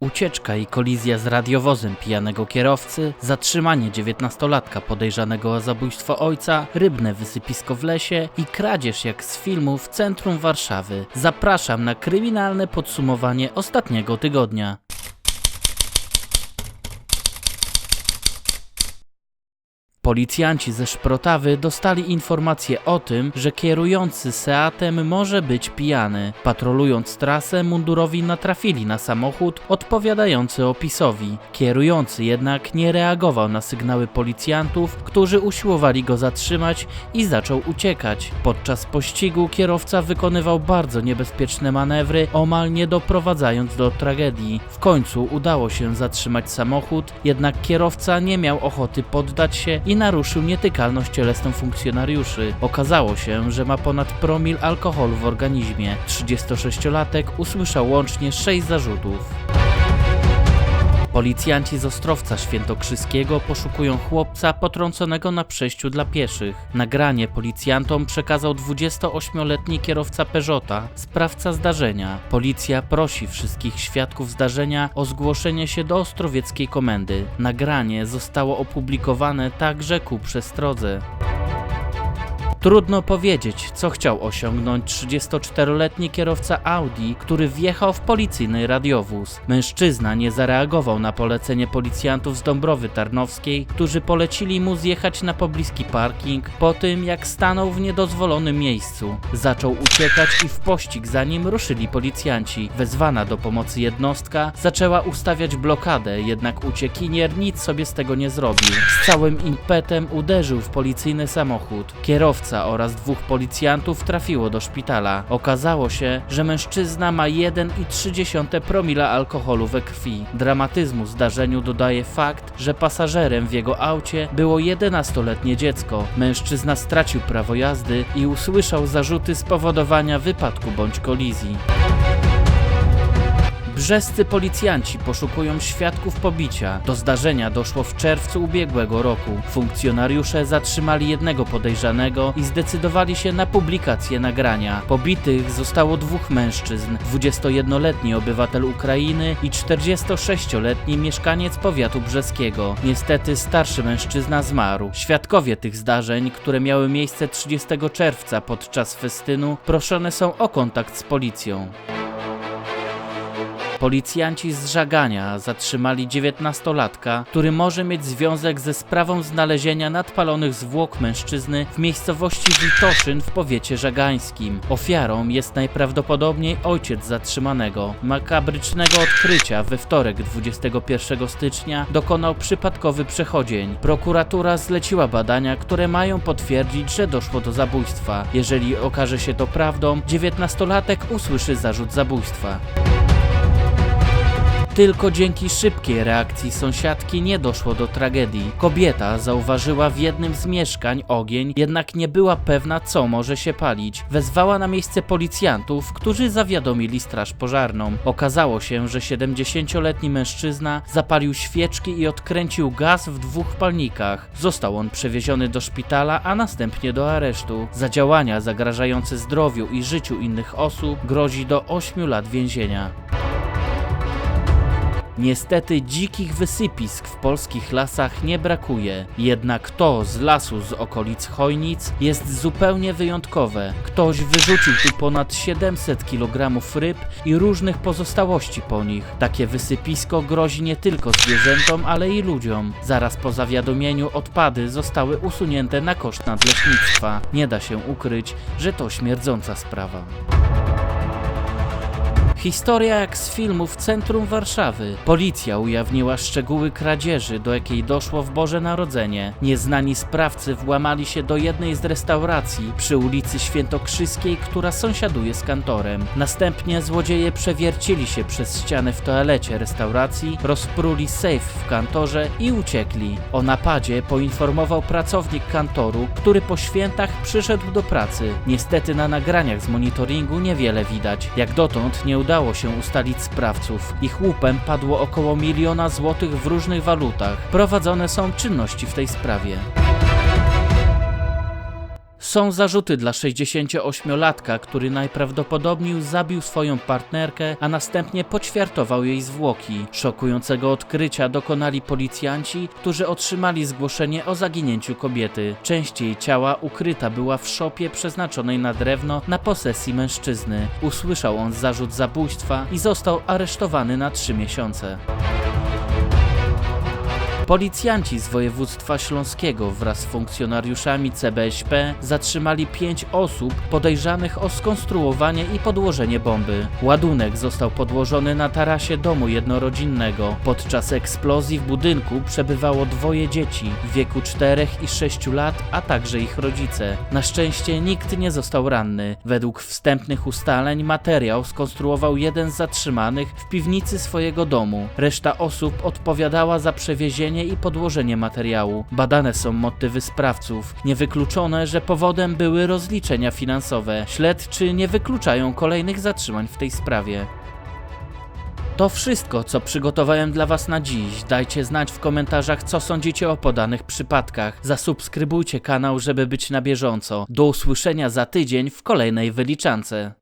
Ucieczka i kolizja z radiowozem pijanego kierowcy, zatrzymanie dziewiętnastolatka podejrzanego o zabójstwo ojca, rybne wysypisko w lesie i kradzież jak z filmu w centrum Warszawy. Zapraszam na kryminalne podsumowanie ostatniego tygodnia. Policjanci ze Szprotawy dostali informację o tym, że kierujący Seatem może być pijany. Patrolując trasę, mundurowi natrafili na samochód odpowiadający opisowi. Kierujący jednak nie reagował na sygnały policjantów, którzy usiłowali go zatrzymać i zaczął uciekać. Podczas pościgu kierowca wykonywał bardzo niebezpieczne manewry, omal nie doprowadzając do tragedii. W końcu udało się zatrzymać samochód, jednak kierowca nie miał ochoty poddać się i naruszył nietykalność cielesną funkcjonariuszy. Okazało się, że ma ponad promil alkoholu w organizmie. 36-latek usłyszał łącznie 6 zarzutów. Policjanci z Ostrowca Świętokrzyskiego poszukują chłopca potrąconego na przejściu dla pieszych. Nagranie policjantom przekazał 28-letni kierowca Peugeota, sprawca zdarzenia. Policja prosi wszystkich świadków zdarzenia o zgłoszenie się do ostrowieckiej komendy. Nagranie zostało opublikowane także ku przestrodze. Trudno powiedzieć, co chciał osiągnąć 34-letni kierowca Audi, który wjechał w policyjny radiowóz. Mężczyzna nie zareagował na polecenie policjantów z Dąbrowy Tarnowskiej, którzy polecili mu zjechać na pobliski parking po tym, jak stanął w niedozwolonym miejscu. Zaczął uciekać i w pościg za nim ruszyli policjanci. Wezwana do pomocy jednostka zaczęła ustawiać blokadę, jednak uciekinier nic sobie z tego nie zrobił. Z całym impetem uderzył w policyjny samochód. Kierowca oraz dwóch policjantów trafiło do szpitala. Okazało się, że mężczyzna ma 1,3 promila alkoholu we krwi. Dramatyzmu zdarzeniu dodaje fakt, że pasażerem w jego aucie było 11-letnie dziecko. Mężczyzna stracił prawo jazdy i usłyszał zarzuty spowodowania wypadku bądź kolizji. Brzescy policjanci poszukują świadków pobicia. Do zdarzenia doszło w czerwcu ubiegłego roku. Funkcjonariusze zatrzymali jednego podejrzanego i zdecydowali się na publikację nagrania. Pobitych zostało dwóch mężczyzn: 21-letni obywatel Ukrainy i 46-letni mieszkaniec powiatu brzeskiego. Niestety starszy mężczyzna zmarł. Świadkowie tych zdarzeń, które miały miejsce 30 czerwca podczas festynu, proszone są o kontakt z policją. Policjanci z Żagania zatrzymali 19-latka, który może mieć związek ze sprawą znalezienia nadpalonych zwłok mężczyzny w miejscowości Witoszyn w powiecie żagańskim. Ofiarą jest najprawdopodobniej ojciec zatrzymanego. Makabrycznego odkrycia we wtorek 21 stycznia dokonał przypadkowy przechodzień. Prokuratura zleciła badania, które mają potwierdzić, że doszło do zabójstwa. Jeżeli okaże się to prawdą, 19-latek usłyszy zarzut zabójstwa. Tylko dzięki szybkiej reakcji sąsiadki nie doszło do tragedii. Kobieta zauważyła w jednym z mieszkań ogień, jednak nie była pewna, co może się palić. Wezwała na miejsce policjantów, którzy zawiadomili straż pożarną. Okazało się, że 70-letni mężczyzna zapalił świeczki i odkręcił gaz w dwóch palnikach. Został on przewieziony do szpitala, a następnie do aresztu. Za działania zagrażające zdrowiu i życiu innych osób grozi do 8 lat więzienia. Niestety dzikich wysypisk w polskich lasach nie brakuje, jednak to z lasu z okolic Chojnic jest zupełnie wyjątkowe. Ktoś wyrzucił tu ponad 700 kg ryb i różnych pozostałości po nich. Takie wysypisko grozi nie tylko zwierzętom, ale i ludziom. Zaraz po zawiadomieniu odpady zostały usunięte na koszt nadleśnictwa. Nie da się ukryć, że to śmierdząca sprawa. Historia jak z filmu w centrum Warszawy. Policja ujawniła szczegóły kradzieży, do jakiej doszło w Boże Narodzenie. Nieznani sprawcy włamali się do jednej z restauracji przy ulicy Świętokrzyskiej, która sąsiaduje z kantorem. Następnie złodzieje przewiercili się przez ścianę w toalecie restauracji, rozpruli sejf w kantorze i uciekli. O napadzie poinformował pracownik kantoru, który po świętach przyszedł do pracy. Niestety na nagraniach z monitoringu niewiele widać. Jak dotąd nie udało się ustalić sprawców. Ich łupem padło około miliona złotych w różnych walutach. Prowadzone są czynności w tej sprawie. Są zarzuty dla 68-latka, który najprawdopodobniej zabił swoją partnerkę, a następnie poćwiartował jej zwłoki. Szokującego odkrycia dokonali policjanci, którzy otrzymali zgłoszenie o zaginięciu kobiety. Część jej ciała ukryta była w szopie przeznaczonej na drewno na posesji mężczyzny. Usłyszał on zarzut zabójstwa i został aresztowany na trzy miesiące. Policjanci z województwa śląskiego wraz z funkcjonariuszami CBŚP zatrzymali pięć osób podejrzanych o skonstruowanie i podłożenie bomby. Ładunek został podłożony na tarasie domu jednorodzinnego. Podczas eksplozji w budynku przebywało dwoje dzieci w wieku 4 i 6 lat, a także ich rodzice. Na szczęście nikt nie został ranny. Według wstępnych ustaleń materiał skonstruował jeden z zatrzymanych w piwnicy swojego domu. Reszta osób odpowiadała za przewiezienie i podłożenie materiału. Badane są motywy sprawców. Niewykluczone, że powodem były rozliczenia finansowe. Śledczy nie wykluczają kolejnych zatrzymań w tej sprawie. To wszystko, co przygotowałem dla Was na dziś. Dajcie znać w komentarzach, co sądzicie o podanych przypadkach. Zasubskrybujcie kanał, żeby być na bieżąco. Do usłyszenia za tydzień w kolejnej wyliczance.